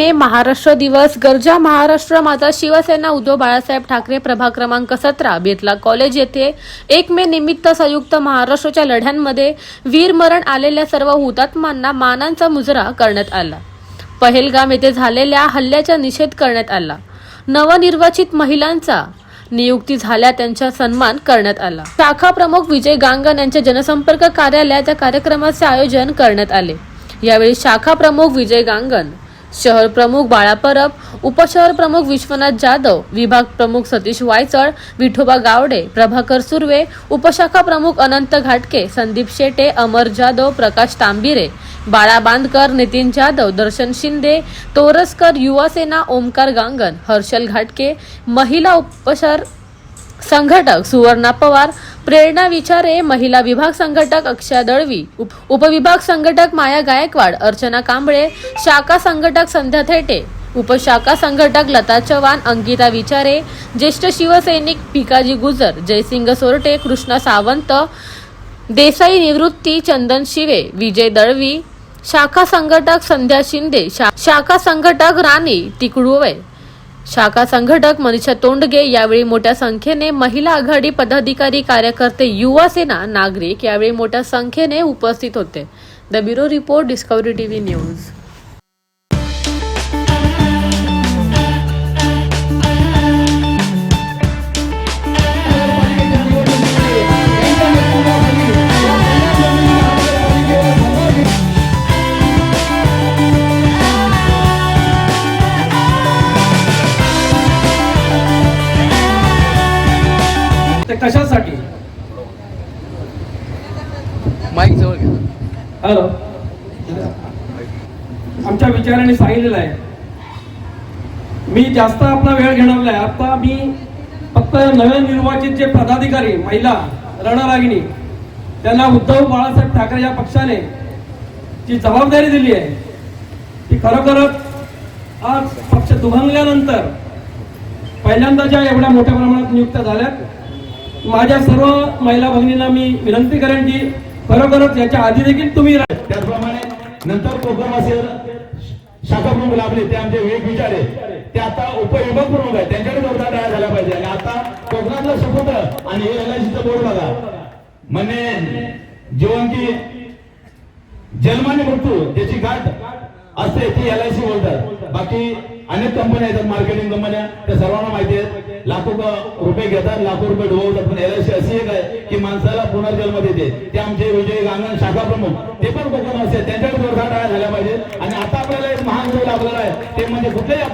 मे महाराष्ट्र दिवस. गर्जा महाराष्ट्र माझा शिवसेना उद्धव बाळासाहेब ठाकरे प्रभाग क्रमांक सतरा बेतला कॉलेज येथे एक मे निमित्त संयुक्त महाराष्ट्राच्या लढ्यांमध्ये वीरमरण आलेल्या सर्व हुतात्मांना मानांचा मुजरा करण्यात आला. पहेलगाम येथे झालेल्या हल्ल्याचा निषेध करण्यात आला. नवनिर्वाचित महिलांचा नियुक्ती झाल्या त्यांचा सन्मान करण्यात आला. शाखा प्रमुख विजय गांगन यांच्या जनसंपर्क कार्यालयात या कार्यक्रमाचे आयोजन करण्यात आले. यावेळी शाखा प्रमुख विजय गांगण शहर प्रमुख बाळा परब उपशहर प्रमुख विश्वनाथ जाधव विभाग प्रमुख सतीश वायचळ विठोबा गावडे प्रभाकर सुर्वे उपशाखा प्रमुख अनंत घाटके संदीप शेटे अमर जाधव प्रकाश तांबिरे बाळा बांदकर नितीन जाधव दर्शन शिंदे तोरसकर युवासेना ओमकार गांगन हर्षल घाटके महिला उपशहर संघटक सुवर्णा पवार प्रेरणा विचारे महिला विभाग संघटक अक्षया दळवी उप- उपविभाग संघटक माया गायकवाड अर्चना कांबळे शाखा संघटक संध्या थेटे उपशाखा संघटक लता चव्हाण अंकिता विचारे ज्येष्ठ शिवसैनिक भिकाजी गुजर जयसिंग सोरटे कृष्णा सावंत देसाई निवृत्ती चंदन शिवे विजय दळवी शाखा संघटक संध्या शिंदे शा- शाखा संघटक राणी तिकडुवे शाखा संघटक मनीषा तोंडगे यावेळी मोठ्या संख्येने महिला आघाडी पदाधिकारी कार्यकर्ते युवा सेना नागरिक यावेळी मोठ्या संख्येने उपस्थित होते. The bureau report Discovery TV news. ते कशासाठी? माईक जवळ घ्या. हॅलो. आमच्या विचाराने सांगितलेलं आहे. मी जास्त आपला वेळ घेणार नाही. आता मी फक्त नवीन निर्वाचित जे पदाधिकारी महिला रणरागिणी त्यांना उद्धव बाळासाहेब ठाकरे या पक्षाने जी जबाबदारी दिली आहे ती खरोखरच आज पक्ष दुभंगल्यानंतर पहिल्यांदा ज्या एवढ्या मोठ्या प्रमाणात नियुक्त झाल्यात माझ्या सर्व महिला भगिनींना मी विनंती करेन की खरोखरच याच्या आधी देखील तुम्ही त्याचप्रमाणे नंतर कोकण असेल शाखा प्रमुख लाभले ते आमचे विवेक विचारे. ते आता उपविभाग प्रमुख आहे त्यांच्याकडे जोरदार तयार झाला पाहिजे. आणि आता कोकणातलं सपुत्र आणि हे एल आय बोर्ड बघा. म्हणे जीवन की जन्माने मृत्यू ज्याची गाठ असते ती एल आय सी बोलतात. बाकी अनेक कंपन्या आहेत मार्केटिंग कंपन्या त्या सर्वांना माहिती आहेत लाखो रुपये घेतात लाखो रुपये डुबवतात. पण एलआयसी अशी एक आहे की माणसाला पुनर्जन्म देते. ते आमचे विजय गांगण शाखा प्रमुख. ते पण कोकण असते त्यांच्याकडे जोरदार टाळ्या झाल्या पाहिजे? आणि आता आपल्याला एक महान गोल लागलेला आहे ते म्हणजे कुठल्याही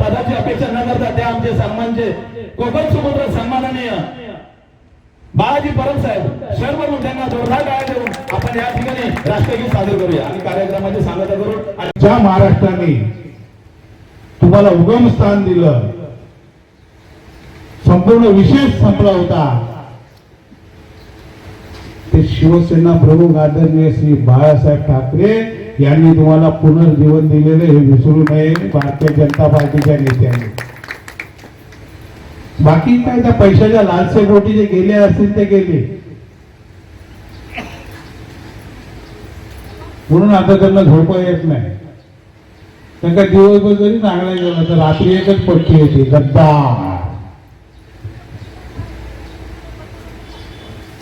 पदाची अपेक्षा न करता ते आमचे सन्मानचे कोकण सुपुत्र सन्माननीय बाळाजी परब साहेब सर्व त्यांना जोरदार टाळ्या देऊन आपण या ठिकाणी राष्ट्रगीत सादर करूया. आणि कार्यक्रमाची सांगता करू ज्या महाराष्ट्राने तुम्हाला उगम स्थान दिलं. संपूर्ण विशेष संपला होता. ते शिवसेना प्रमुख आदरणीय श्री बाळासाहेब ठाकरे यांनी तुम्हाला पुनर्जीवन दिलेले हे विसरू नये भारतीय जनता पार्टीच्या नेत्यांनी. बाकी काय त्या पैशाच्या लालसेपोटी जे गेले असतील ते गेले. म्हणून आता त्यांना झोप येत नाही. त्यांना दिवसभर जरी चांगला गेला तर रात्री एकच पट्टी येते गद्दार.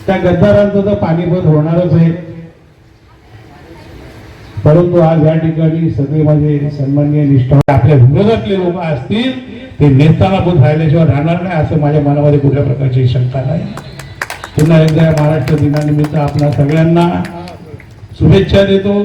त्या गद्दारांचं तर पाणीपत होणारच आहे. परंतु आज या ठिकाणी सगळे माझे सन्मान्य निष्ठा आपल्या विरोधातले लोक असतील ते नेताना बोध राहिल्याशिवाय राहणार नाही असं माझ्या मनामध्ये कुठल्या प्रकारची शंका नाही. पुन्हा एकदा महाराष्ट्र दिनानिमित्त आपल्या सगळ्यांना शुभेच्छा देतो.